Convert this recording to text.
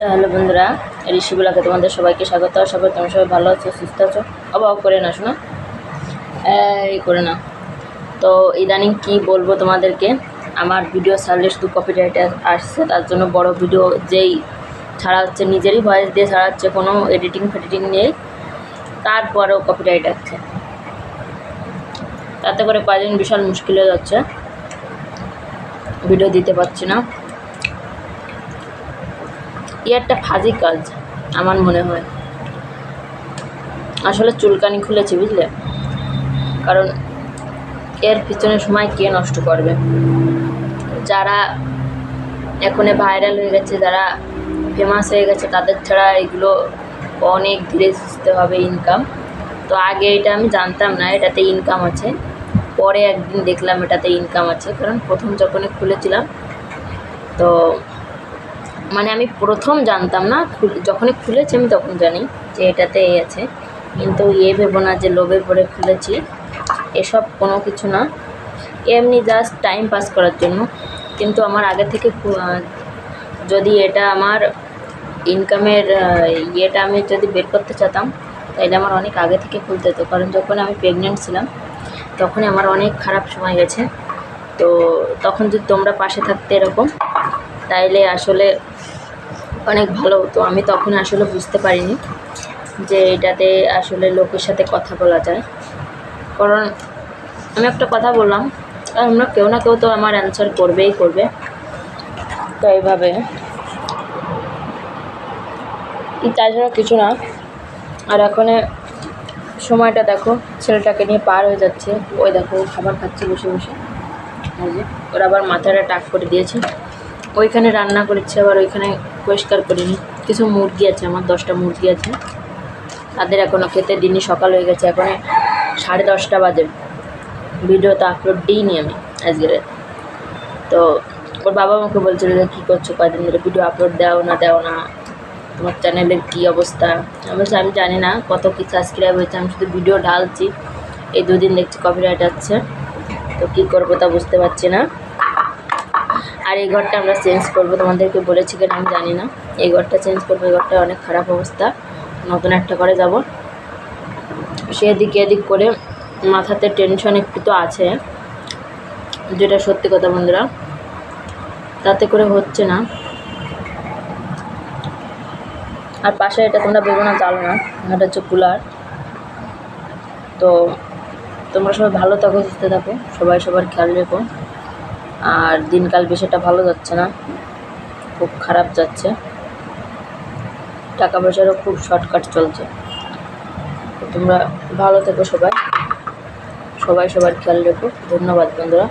Hello বন্ধুরা ঋষিগুলাকে তোমাদের সবাইকে স্বাগত। সবাই তোমরা সবাই ভালো আছো, সুস্থ আছো। অবাক করে না শোনো। এই, করে না তো ইদানিং কি বলব তোমাদেরকে, আমার ভিডিও ছাড়লে শুধু কপিরাইট আসছে, তার জন্য বড় ভিডিও যেই ছাড়া হচ্ছে নিজেরই ভয়েস দিয়ে ছাড়া হচ্ছে কোনো এডিটিং ফেডিটিং নেই। তারপরেও কপিরাইট আসছে। তাতে করে কয়েকদিন বিশাল মুশকিল হয়ে যাচ্ছে। ভিডিও দিতে পারছি না। ই একটা ফাজি কাজ, আমার মনে হয়। আসলে চুলকানি খুলেছি, বুঝলে? কারণ এর পিছনে সময় কে নষ্ট করবে? যারা এখনে ভাইরাল হয়ে গেছে, যারা ফেমাস হয়ে গেছে, তাদের ছাড়া এগুলো অনেক ধীরে সুস্থে হবে ইনকাম তো আগে এটা আমি জানতাম না, এটাতে ইনকাম আছে। পরে একদিন দেখলাম এটাতে ইনকাম আছে, কারণ প্রথম যখনই খুলেছিলাম, তো মানে আমি প্রথম জানতাম না যখনই খুলেছি আমি তখন জানি যে এটাতে এই আছে। কিন্তু এ ভেবো না যে লোভে পড়ে খুলেছি, এসব কোনো কিছু না। এমনি জাস্ট টাইম পাস করার জন্য। কিন্তু আমার আগে থেকে যদি এটা আমার ইনকামের ইয়েটা আমি যদি বের করতে চাতাম তাহলে আমার অনেক আগে থেকে খুলতে হতো। কারণ যখন আমি প্রেগনেন্ট ছিলাম, তখনই আমার অনেক খারাপ সময় গেছে। তো তখন যদি তোমরা পাশে থাকতে এরকম, তাইলে আসলে অনেক ভালো। হতো আমি তখন আসলে বুঝতে পারিনি যে এটাতে আসলে লোকের সাথে কথা বলা যায়। কারণ আমি একটা কথা বললাম, আর আমরা কেউ না কেউ তো আমার অ্যান্সার করবেই করবে। তো এইভাবে। তাছাড়া কিছু না। আর এখন সময়টা দেখো, ছেলেটাকে নিয়ে পার হয়ে যাচ্ছে। ওই দেখো খাবার খাচ্ছে বসে বসে। ওরা আবার মাথাটা টাক করে দিয়েছে। ওইখানে রান্না করেছে, আবার ওইখানে পরিষ্কার করিনি। কিছু মুরগি আছে আমার, দশটা মুরগি আছে। তাদের এখনও খেতে দিনই সকাল হয়ে গেছে, এখন সাড়ে দশটা বাজে। ভিডিও তো আপলোড দিইনি আমি আজকের। তো ওর বাবা আমাকে বলছিল যে, কী করছ? কয়দিন ধরে ভিডিও আপলোড দাও না দাও না। তোমার চ্যানেলের কী অবস্থা? আমি বলছি, আমি জানি না কত কী সাবস্ক্রাইব হয়েছে, আমি শুধু ভিডিও ঢালছি। এই দুদিন দেখছি কপিরাইট আসছে। তো কী করব তা বুঝতে পারছি না। আর এই ঘরটা আমরা চেঞ্জ করব। তোমাদেরকে বলেছি কিনা আমি জানি না। এই ঘরটা চেঞ্জ করব, এই ঘরটা অনেক খারাপ অবস্থা। নতুন একটা ঘরে যাব। সেদিক এদিক করে মাথাতে টেনশন একটু তো আছে, যেটা সত্যি কথা বন্ধুরা। তাতে করে হচ্ছে না। আর পাশে এটা তোমরা বেরো না, চালো না। এটা হচ্ছে কুলার। তো তোমরা সবাই ভালো থাকো, সুস্থ থাকো। সবাই সবার খেয়াল রেখো। আর দিনকাল বিষয়টা ভালো যাচ্ছে না। খুব খারাপ যাচ্ছে। টাকা পয়সারও খুব শর্টকাট চলছে। তোমরা ভালো থেকো সবাই। সবাই সবার খেয়াল রেখো। ধন্যবাদ বন্ধুরা।